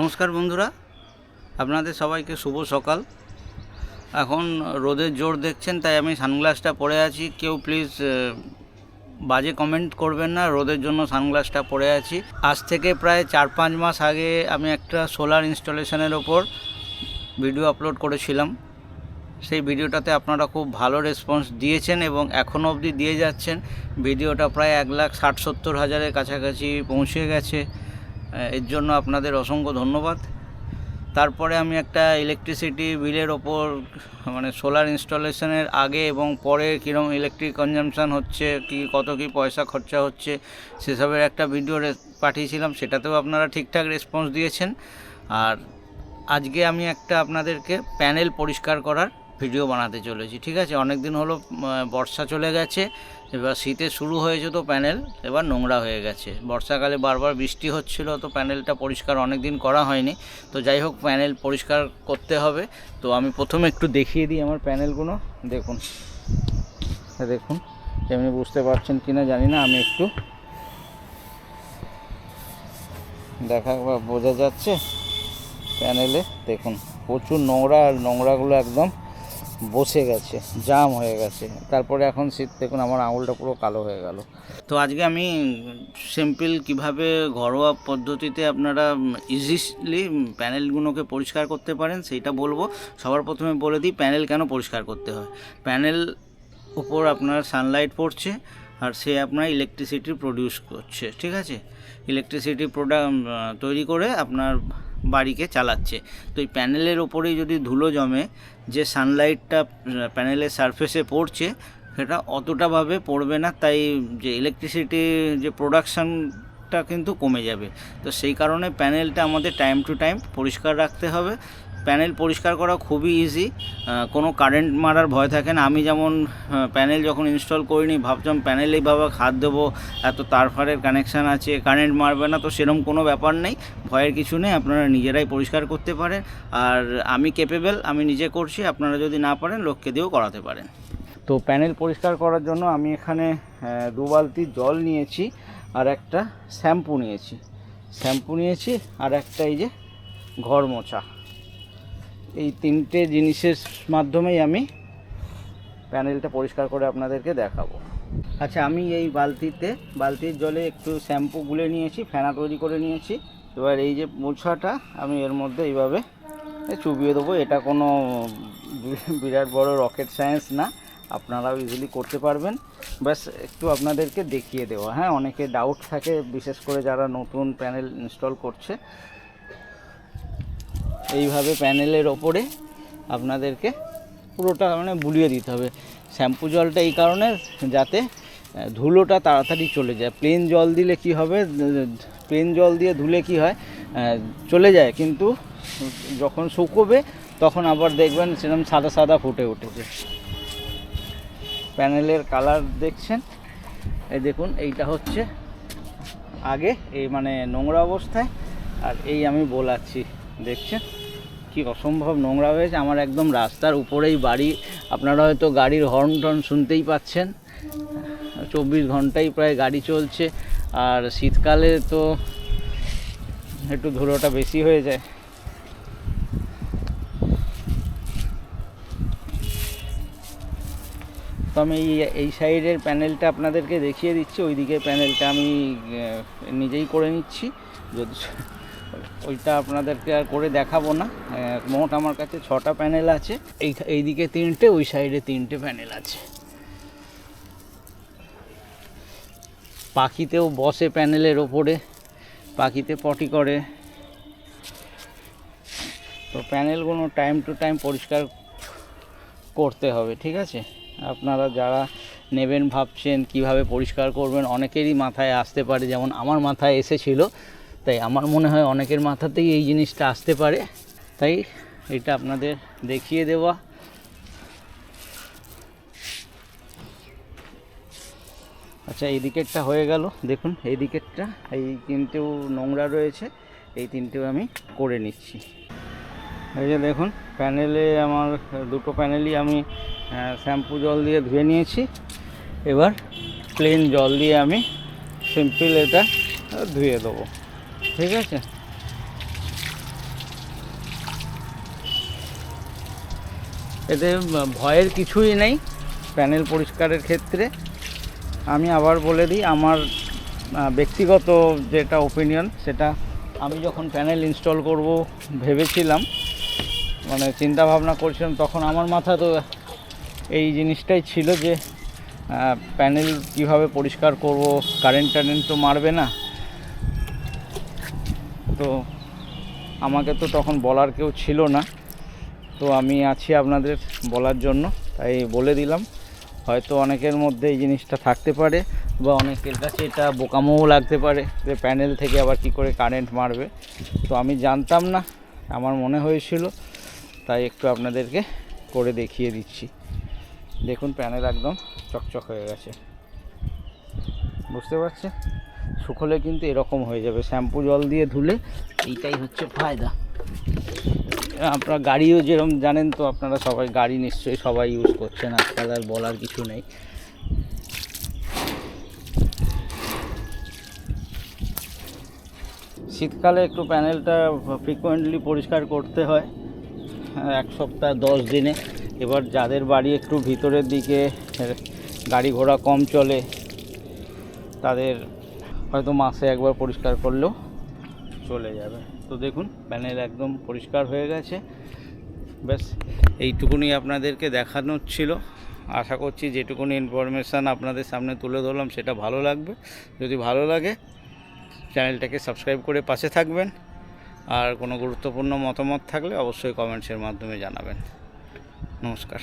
নমস্কার বন্ধুরা, আপনাদের সবাইকে শুভ সকাল। এখন রোদের জোর দেখছেন, তাই আমি সানগ্লাসটা পরে আছি। কেউ প্লিজ বাজে কমেন্ট করবেন না, রোদের জন্য সানগ্লাসটা পরে আছি। আজ থেকে প্রায় চার পাঁচ মাস আগে আমি একটা সোলার ইনস্টলেশনের ওপর ভিডিও আপলোড করেছিলাম। সেই ভিডিওটাতে আপনারা খুব ভালো রেসপন্স দিয়েছেন এবং এখনও অবধি দিয়ে যাচ্ছেন। ভিডিওটা প্রায় এক লাখ ষাট সত্তর হাজারের কাছাকাছি পৌঁছে গেছে। এর জন্য আপনাদের অসংখ্য ধন্যবাদ। তারপরে আমি একটা ইলেকট্রিসিটি বিলের ওপর মানে সোলার ইনস্টলেশনের আগে এবং পরে কীরকম ইলেকট্রিক কনজামশান হচ্ছে, কি, কত কি পয়সা খরচা হচ্ছে, সেসবের একটা ভিডিও পাঠিয়েছিলাম, সেটাতেও আপনারা ঠিকঠাক রেসপন্স দিয়েছেন। আর আজকে আমি একটা আপনাদেরকে প্যানেল পরিষ্কার করার ভিডিও বানাতে চলেছি। ঠিক আছে? অনেক দিন হলো বর্ষা চলে গেছে এবার শীতে শুরু হয়েছে তো প্যানেল এবার নোংরা হয়ে গেছে। বর্ষাকালে বারবার বৃষ্টি হচ্ছিল তো প্যানেলটা পরিষ্কার অনেক দিন করা হয়নি। তো যাই হোক প্যানেল পরিষ্কার করতে হবে। তো আমি প্রথমে একটু দেখিয়ে দিই আমার প্যানেলগুলো। দেখুন। হ্যাঁ, দেখুন। এমনি বুঝতে পারছেন কি না জানি না আমি একটু দেখা বোঝা যাচ্ছে। প্যানেলে দেখুন প্রচুর নোংরা আর নোংরাগুলো একদম বসে গেছে, জাম হয়ে গেছে। তারপরে এখন শীত দেখুন, আমার আঙুলটা পুরো কালো হয়ে গেল। তো আজকে আমি সিম্পল কীভাবে ঘরোয়া পদ্ধতিতে আপনারা ইজিলি প্যানেলগুলোকে পরিষ্কার করতে পারেন, সেইটা বলব। সবার প্রথমে বলে দিই, প্যানেল কেন পরিষ্কার করতে হয়? প্যানেল উপর আপনার সানলাইট পড়ছে, আর সে আপনার ইলেকট্রিসিটি প্রডিউস করছে, ঠিক আছে? ইলেকট্রিসিটি প্রোডাক্ট তৈরি করে আপনার বাড়িকে চালাচ্ছে। তো এই প্যানেলের ওপরেই যদি ধুলো জমে, যে সানলাইটটা প্যানেলের সারফেসে পড়ছে, সেটা অতটাভাবে পড়বে না, তাই যে ইলেকট্রিসিটি যে প্রোডাকশানটা কিন্তু কমে যাবে। তো সেই কারণে প্যানেলটা আমাদের টাইম টু টাইম পরিষ্কার রাখতে হবে। প্যানেল পরিষ্কার করা খুবই ইজি কোনো কারেন্ট মারার ভয় থাকে না। আমি যেমন প্যানেল যখন ইনস্টল করিনি, ভাবছিলাম প্যানেল এইভাবে হাত দেবো, এত তার ফারের কানেকশান আছে কারেন্ট মারবে না, তো সেরকম কোনো ব্যাপার নেই। ভয়ের কিছু নেই, আপনারা নিজেরাই পরিষ্কার করতে পারেন। আর আমি কেপেবল আমি নিজে করছি, আপনারা যদি না পারেন, লোককে দিয়েও করাতে পারেন। তো প্যানেল পরিষ্কার করার জন্য আমি এখানে দু বালতি জল নিয়েছি, আর একটা শ্যাম্পু নিয়েছি। শ্যাম্পু নিয়েছি, আর একটা এই যে ঘর মোছা। এই তিনটে জিনিসের মাধ্যমেই আমি প্যানেলটা পরিষ্কার করে আপনাদেরকে দেখাবো। আচ্ছা আমি এই বালতিতে, বালতির জলে একটু শ্যাম্পু গুলে নিয়েছি, ফেনা তৈরি করে নিয়েছি। এবার এই যে মোছাটা, আমি এর মধ্যে এইভাবে চুবিয়ে দেবো। এটা কোনো বিরাট বড় রকেট সায়েন্স না, আপনারাও ইজিলি করতে পারবেন। ব্যাস, একটু আপনাদেরকে দেখিয়ে দেওয়া হ্যাঁ অনেকে ডাউট থাকে, বিশেষ করে যারা নতুন প্যানেল ইনস্টল করছে। এইভাবে প্যানেলের ওপরে আপনাদেরকে পুরোটা মানে বুলিয়ে দিতে হবে। শ্যাম্পু জলটা এই কারণে যাতে ধুলোটা তাড়াতাড়ি চলে যায়। প্লেন জল দিলে কি হবে প্লেন জল দিয়ে ধুলে কি হয় চলে যায়। কিন্তু যখন শুকোবে, তখন আবার দেখবেন সেরকম সাদা সাদা ফুটে উঠেছে। প্যানেলের কালার দেখছেন? এই দেখুন, এইটা হচ্ছে আগে এই মানে নোংরা অবস্থায়, আর এই আমি বোলাচ্ছি। দেখছেন? কি অসম্ভব নোংরা হয়েছে। আমার একদম রাস্তার উপরেই বাড়ি। আপনারা হয়তো গাড়ির হর্ন টর্ন শুনতেই পাচ্ছেন। চব্বিশ ঘন্টাই প্রায় গাড়ি চলছে। আর শীতকালে তো একটু ধুলোটা বেশি হয়ে যায়। তো আমি এই সাইডের প্যানেলটা আপনাদেরকে দেখিয়ে দিচ্ছি। ওইদিকে প্যানেলটা আমি নিজেই করে নিচ্ছি। যদি ওইটা আপনাদেরকে আর করে দেখাবো না। মোট আমার কাছে ছটা প্যানেল আছে। এই এইদিকে তিনটে, ওই সাইডে তিনটে প্যানেল আছে। পাখিতেও বসে প্যানেলের ওপরে, পাখিতে পটি করে। তো প্যানেলগুলো টাইম টু টাইম পরিষ্কার করতে হবে, ঠিক আছে? আপনারা যারা নেবেন, ভাবছেন কীভাবে পরিষ্কার করবেন, অনেকেরই মাথায় আসতে পারে, যেমন আমার মাথায় এসেছিল। তাই আমার মনে হয় অনেকের মাথাতেই এই জিনিসটা আসতে পারে। তাই এটা আপনাদের দেখিয়ে দেওয়া। আচ্ছা এই দিকেরটা হয়ে গেল। দেখুন, এই দিকেরটা, এই তিনটেও নোংরা রয়েছে। এই তিনটেও আমি করে নিচ্ছি। এই যে দেখুন, প্যানেলে আমার, দুটো প্যানেলই আমি শ্যাম্পু জল দিয়ে ধুয়ে নিয়েছি। এবার প্লেন জল দিয়ে আমি সিম্পল এটা ধুয়ে দেবো। ঠিক আছে। এতে ভয়ের কিছুই নেই, প্যানেল পরিষ্কারের ক্ষেত্রে। আমি আবার বলে দিই, আমার ব্যক্তিগত যেটা ওপিনিয়ন সেটা আমি যখন প্যানেল ইনস্টল করব ভেবেছিলাম মানে চিন্তা ভাবনা করছিলাম, তখন আমার মাথা তো এই জিনিসটাই ছিল যে প্যানেল কীভাবে পরিষ্কার করব কারেন্ট টারেন্ট তো মারবে না। তো আমাকে তো তখন বলার কেউ ছিল না। তো আমি আছি আপনাদের বলার জন্য, তাই বলে দিলাম। হয়তো অনেকের মধ্যে এই জিনিসটা থাকতে পারে বা অনেকের কাছে এটা বোকামোও লাগতে পারে যে প্যানেল থেকে আবার কি করে কারেন্ট মারবে। তো আমি জানতাম না, আমার মনে হয়েছিল, তাই একটু আপনাদেরকে করে দেখিয়ে দিচ্ছি। দেখুন প্যানেল একদম চকচক হয়ে গেছে। বুঝতে পারছেন? শুকোলে কিন্তু এরকম হয়ে যাবে। শ্যাম্পু জল দিয়ে ধুলে এইটাই হচ্ছে ফায়দা। আপনার গাড়িও যেরকম জানেন তো আপনারা সবাই, গাড়ি নিশ্চয়ই সবাই ইউজ করছেন, আজকাল আর বলার কিছু নেই। শীতকালে একটু প্যানেলটা ফ্রিকোয়েন্টলি পরিষ্কার করতে হয়, এক সপ্তাহ, দশ দিনে। এবার যাদের বাড়ি একটু ভিতরের দিকে, গাড়ি ঘোড়া কম চলে, তাদের হয়তো মাসে একবার পরিষ্কার করলেও চলে যাবে। তো দেখুন, প্যানেল একদম পরিষ্কার হয়ে গেছে। ব্যাস, এইটুকুনি আপনাদেরকে দেখানোর ছিল। আশা করছি যেটুকুনি ইনফরমেশান আপনাদের সামনে তুলে ধরলাম, সেটা ভালো লাগবে। যদি ভালো লাগে, চ্যানেলটাকে সাবস্ক্রাইব করে পাশে থাকবেন। আর কোনো গুরুত্বপূর্ণ মতামত থাকলে অবশ্যই কমেন্টসের মাধ্যমে জানাবেন। নমস্কার।